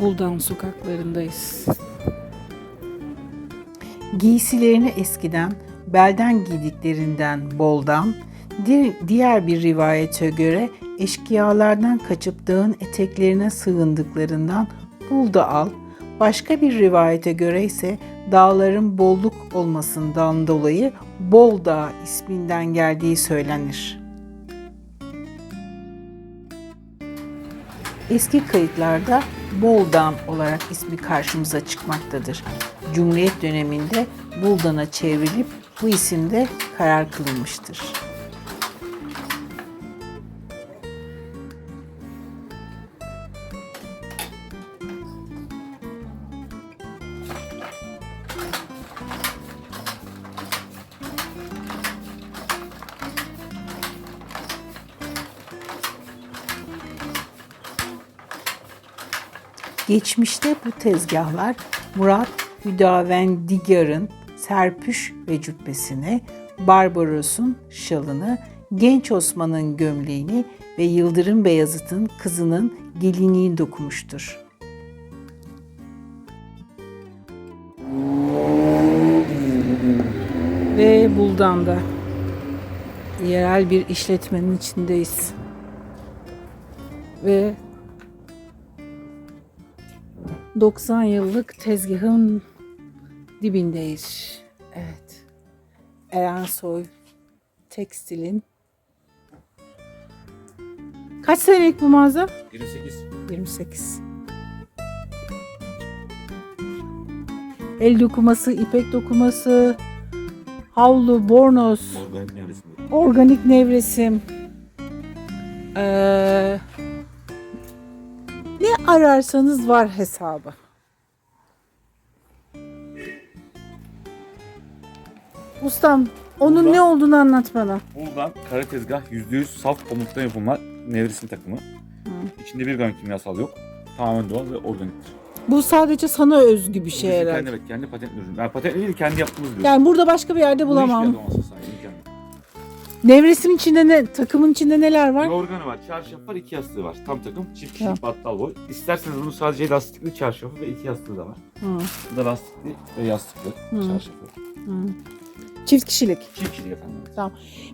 Buldan sokaklarındayız. Giysilerini eskiden belden giydiklerinden boldan, di- diğer bir rivayete göre eşkıyalardan kaçıp dağın eteklerine sığındıklarından bul da al, başka bir rivayete göre ise dağların bolluk olmasından dolayı Bol Dağı isminden geldiği söylenir. Eski kayıtlarda Boldan olarak ismi karşımıza çıkmaktadır. Cumhuriyet döneminde Buldan'a çevrilip bu isimde karar kılınmıştır. Geçmişte bu tezgahlar Murat Hüdavendigar'ın serpüş ve cübbesini, Barbaros'un şalını, Genç Osman'ın gömleğini ve Yıldırım Beyazıt'ın kızının gelinliğini dokumuştur. Ve Buldan'da yerel bir işletmenin içindeyiz. Ve 90 yıllık tezgahın dibindeyiz. Evet. Erensoy Tekstil'in Kaç senelik bu mağaza? 28. 28. El dokuması, ipek dokuması, havlu, bornoz, Organik nevresinde. organik nevresim. Ee, ararsanız var hesabı. Ustam onun Burada- ne olduğunu anlat bana. Buradan kara tezgah %100 saf pamuktan yapılma nevresim takımı. İçinde bir gram kimyasal yok. Tamamen doğal ve organiktir. Bu sadece sana özgü bir şey Bizim herhalde. kendi, evet, kendi patentli ürün. Yani patentli değil kendi yaptığımız bir ürün. Yani burada başka bir yerde Bunu bulamam. hiçbir yerde olmazsa sahibi, kendi. Nevresim içinde ne? Takımın içinde neler var? Yorganı var, çarşaf var, iki yastığı var. Tam takım, çift kişilik battal boy. İsterseniz bunu sadece lastikli çarşafı ve iki yastığı da var. Hı, Bu da lastikli ve yastıklı Hı. çarşafı. hı. Çift kişilik. Çift kişilik efendim.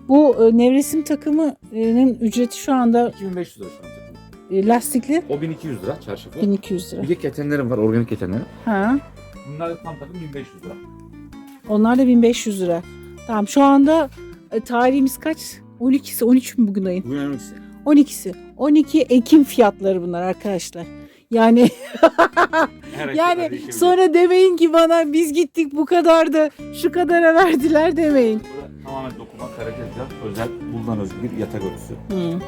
Bu e, nevresim takımının ücreti şu anda 2500 lira şu an takım. e, lastikli O 1200 lira çarşafı. 1200 lira. Bir de ketenlerim var, organik ketenlerim. Ha. Bunlar da tam takım 1500 lira. Onlar da 1500 lira. Tamam şu anda e, tarihimiz kaç? 12'si 13 mü bugün ayın? Bu en önemlisi. 12'si. 12 Ekim fiyatları bunlar arkadaşlar. Yani yani sonra demeyin ki bana biz gittik bu kadardı şu kadara verdiler demeyin. Burada tamamen dokuma kara tezgah, özel buldan özgü bir yatak örtüsü. Hı.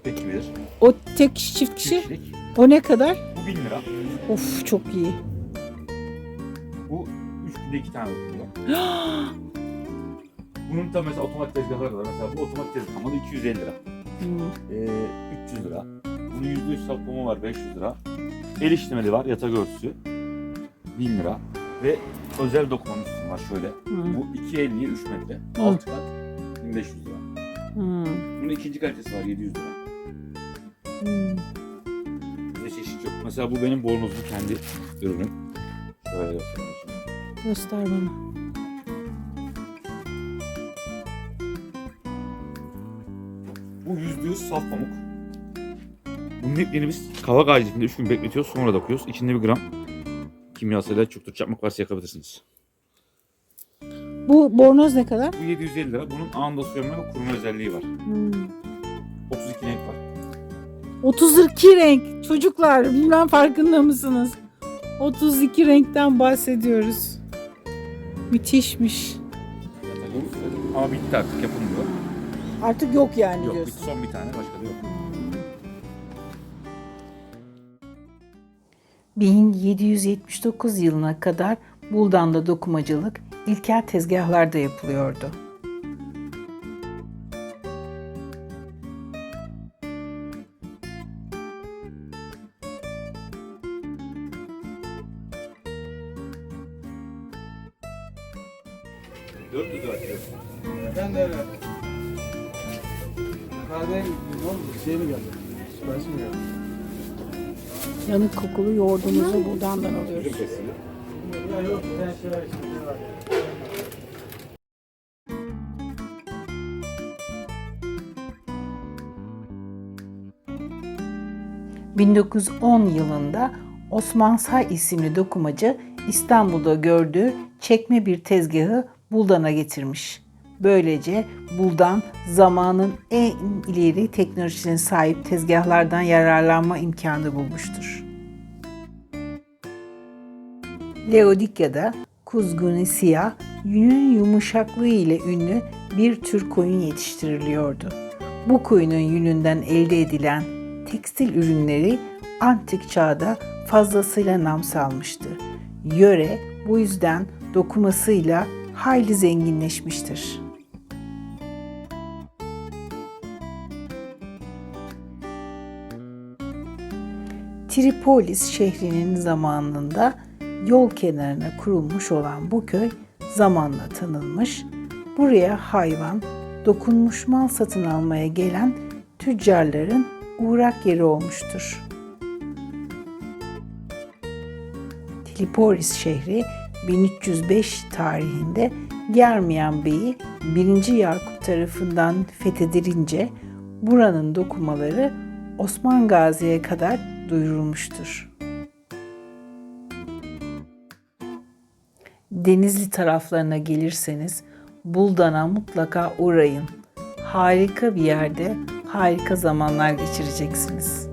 İpek gibidir. O tek kişi çift kişi kişilik. o ne kadar? Bu 1000 lira. Of çok iyi. Bu 3 günde 2 tane dokunuyor. Bunun da mesela otomatik tezgahları var. Mesela bu otomatik tezgah ama da 250 lira. Hı. Ee, 300 lira. Bunun %100 saplama var 500 lira. El işlemeli var yatak örtüsü. 1000 lira. Ve özel dokumanın üstü var şöyle. Hı. Bu 250'ye 3 metre. Hı. 6 kat 1500 lira. Hı. Bunun ikinci kalitesi var 700 lira. Hı. Bize çeşit yok. Mesela bu benim bornozum kendi ürünüm. Şöyle göstereyim. Göster bana. %100 saf pamuk. Bunun iplerini biz kavak ağacında 3 gün bekletiyoruz sonra da koyuyoruz. İçinde bir gram kimyasal çoktur çakmak varsa yakabilirsiniz. Bu bornoz ne kadar? Bu 750 lira. Bunun anında soyulma ve kuruma özelliği var. Hmm. 32 renk var. 32 renk. Çocuklar bilmem farkında mısınız? 32 renkten bahsediyoruz. Müthişmiş. Ama bitti artık yapılmıyor. Artık yok yani Yok diyorsun. bitti son bir tane başka da yok. 1779 yılına kadar Buldan'da dokumacılık ilkel tezgahlarda yapılıyordu. Ben de öyle. Kahve ne oldu? Şey mi geldi? Sipariş mi geldi? Yanık kokulu yoğurdumuzu buradan alıyoruz. Ya yok sen şey var şimdi var. 1910 yılında Osman Say isimli dokumacı İstanbul'da gördüğü çekme bir tezgahı Buldan'a getirmiş. Böylece Buldan zamanın en ileri teknolojisine sahip tezgahlardan yararlanma imkanı bulmuştur. Laodikya'da kuzguni siyah, yünün yumuşaklığı ile ünlü bir tür koyun yetiştiriliyordu. Bu koyunun yününden elde edilen tekstil ürünleri antik çağda fazlasıyla nam salmıştı. Yöre bu yüzden dokumasıyla hayli zenginleşmiştir. Tripolis şehrinin zamanında yol kenarına kurulmuş olan bu köy zamanla tanınmış. Buraya hayvan, dokunmuş mal satın almaya gelen tüccarların uğrak yeri olmuştur. Tripolis şehri 1305 tarihinde Germiyan Bey'i 1. Yakup tarafından fethedilince buranın dokumaları Osman Gazi'ye kadar duyurulmuştur. Denizli taraflarına gelirseniz Buldan'a mutlaka uğrayın. Harika bir yerde harika zamanlar geçireceksiniz.